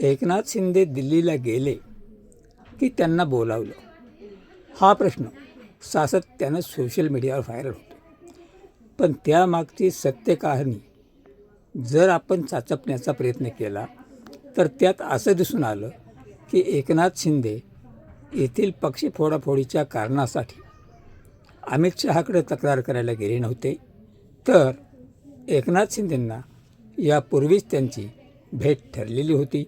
एकनाथ शिंदे दिल्लीला गेले की त्यांना बोलावलं. हा प्रश्न सातत्यानं सोशल मीडियावर व्हायरल होतो. पण त्यामागची सत्य कहाणी जर आपण चाचपण्याचा प्रयत्न केला तर त्यात असं दिसून आलं की एकनाथ शिंदे येथील पक्ष फोडाफोडीच्या कारणासाठी अमित शहाकडे तक्रार करायला गेले नव्हते. तर एकनाथ शिंदेंना यापूर्वीच त्यांची भेट ठरलेली होती.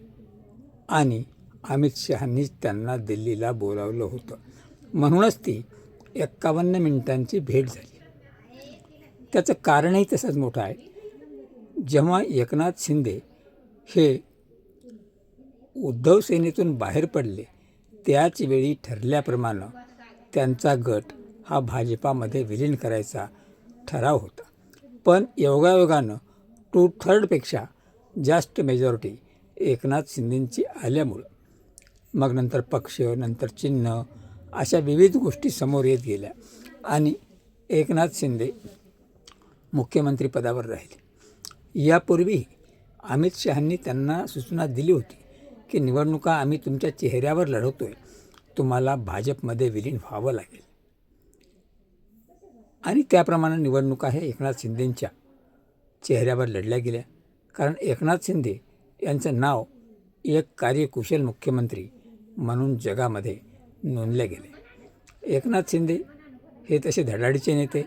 आणि अमित शहांनीच त्यांना दिल्लीला बोलावलं होतं. म्हणूनच ती एक्कावन्न मिनिटांची भेट झाली. त्याचं कारणही तसंच मोठं आहे. जेव्हा एकनाथ शिंदे हे उद्धव सेनेतून बाहेर पडले त्याच वेळी ठरल्याप्रमाणे त्यांचा गट हा भाजपामध्ये विलीन करायचा ठराव होता. पण योगायोगानं टू थर्डपेक्षा जास्त मेजॉरिटी एकनाथ शिंदेंची आल्यामुळं मग नंतर पक्ष नंतर चिन्ह अशा विविध गोष्टी समोर येत गेल्या आणि एकनाथ शिंदे मुख्यमंत्रीपदावर राहिले. यापूर्वी अमित शहांनी त्यांना सूचना दिली होती की निवडणुका आम्ही तुमच्या चेहऱ्यावर लढवतो आहे तुम्हाला भाजपमध्ये विलीन व्हावं लागेल. आणि त्याप्रमाणे निवडणुका हे एकनाथ शिंदेंच्या चेहऱ्यावर लढल्या गेल्या. कारण एकनाथ शिंदे यांचं नाव एक कार्यकुशल मुख्यमंत्री म्हणून जगामध्ये नोंदले गेले. एकनाथ शिंदे हे तसे धडाडीचे नेते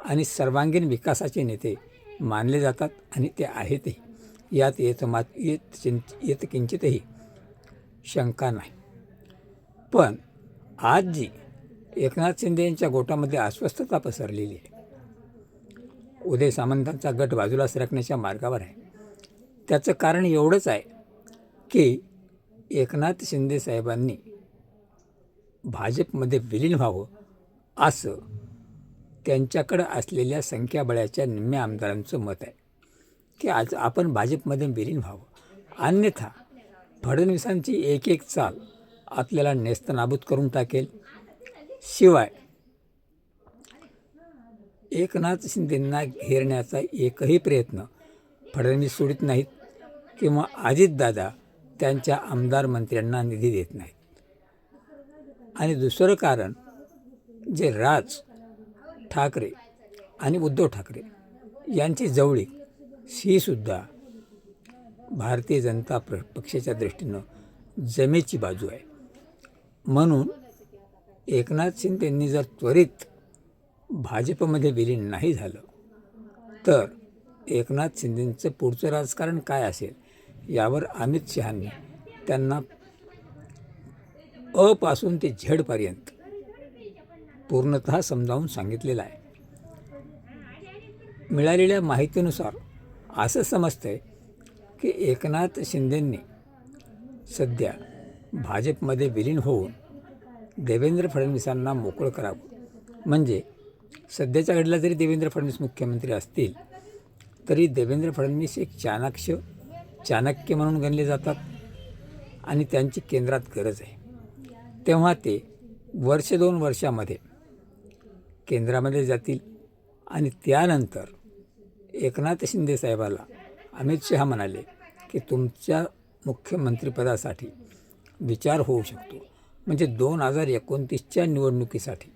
आणि सर्वांगीण विकासाचे नेते मानले जातात आणि ते आहेतही. यात येत मात येत चिं- येत किंचितही शंका नाही. पण आज जी एकनाथ शिंदे यांच्या गोटामध्ये अस्वस्थता पसरलेली आहे उदय सामंतांचा गट बाजूला सरकण्याच्या मार्गावर आहे त्याचं कारण एवढंच आहे की एकनाथ शिंदे साहेबांनी भाजपमध्ये विलीन व्हावं असं त्यांच्याकडं असलेल्या संख्याबळाच्या निम्म्या आमदारांचं मत आहे की आज आपण भाजपमध्ये विलीन व्हावं. अन्यथा फडणवीसांची एक एक चाल आपल्याला नेस्तनाबूत करून टाकेल. शिवाय एकनाथ शिंदेंना घेरण्याचा एकही प्रयत्न फडणवीस सोडित नाहीत. किंवा अजितदादा त्यांच्या आमदार मंत्र्यांना निधी देत नाहीत. आणि दुसरं कारण जे राज ठाकरे आणि उद्धव ठाकरे यांची जवळीक हीसुद्धा भारतीय जनता प्र पक्षाच्या दृष्टीनं जमेची बाजू आहे. म्हणून एकनाथ शिंदेंनी जर त्वरित भाजपमध्ये विलीन नाही झालं तर एकनाथ शिंदेंचं पुढचं राजकारण काय असेल? यावर अमित शहांनी त्यांना अपासून ते झेडपर्यंत पूर्णत समजावून सांगितलेलं आहे. मिळालेल्या माहितीनुसार असं समजतंय की एकनाथ शिंदेंनी सध्या भाजपमध्ये विलीन होऊन देवेंद्र फडणवीसांना मोकळं करावं. म्हणजे सध्याच्या घडीला जरी देवेंद्र फडणवीस मुख्यमंत्री असतील तरी देवेंद्र फडणवीस एक चाणाक्ष चाणक्य म्हणून गणले जातात आणि त्यांची केंद्रात गरज आहे. तेव्हा ते वर्ष दोन वर्षामध्ये केंद्रामध्ये जातील आणि त्यानंतर एकनाथ शिंदे साहेबाला अमित शहा म्हणाले की तुमच्या मुख्यमंत्रीपदासाठी विचार होऊ शकतो. म्हणजे दोन हजार एकोणतीसच्या निवडणुकीसाठी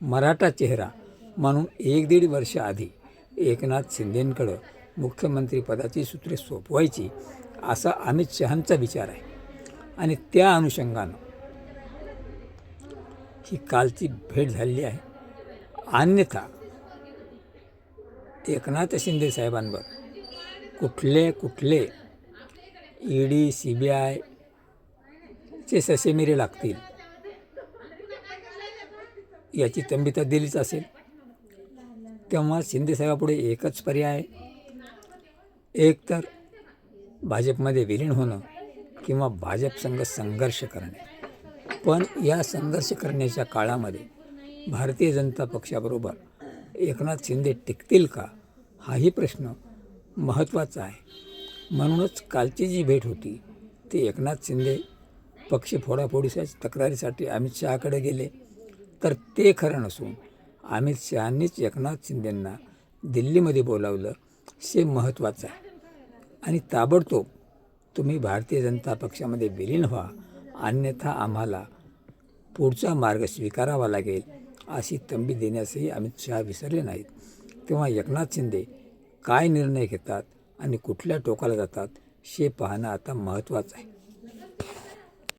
मराठा चेहरा म्हणून एक दीड वर्ष आधी एकनाथ शिंदेंकडं मुख्यमंत्रीपदाची सूत्रे सोपवायची असा अमित शहांचा विचार आहे. आणि त्या अनुषंगानं ही कालची भेट झालेली आहे. अन्यथा एकनाथ शिंदे साहेबांवर कुठले कुठले ई डी सी बी आयचे ससेमिरे लागतील याची तंबिता दिलीच असेल. तेव्हा शिंदे साहेबापुढे एकच पर्याय एकतर भाजपमध्ये विलीन होणं किंवा भाजप संघ संघर्ष करणे. पण या संघर्ष करण्याच्या काळामध्ये भारतीय जनता पक्षाबरोबर एकनाथ शिंदे टिकतील का हाही प्रश्न महत्त्वाचा आहे. म्हणूनच कालची जी भेट होती ती एकनाथ शिंदे पक्ष फोडाफोडीच्या तक्रारीसाठी अमित शहाकडे गेले. तर ते खरं नसून अमित शहांनीच एकनाथ शिंदेंना दिल्लीमध्ये बोलावलं हे महत्त्वाचं आहे. आणि ताबडतोब तुम्ही भारतीय जनता पक्षामध्ये विलीन व्हा. अन्यथा आम्हाला पुढचा मार्ग स्वीकारावा लागेल अशी तंबी देण्यासही अमित शहा विसरले नाहीत. तेव्हा एकनाथ शिंदे काय निर्णय घेतात आणि कुठल्या टोकाला जातात हे पाहणं आता महत्त्वाचं आहे.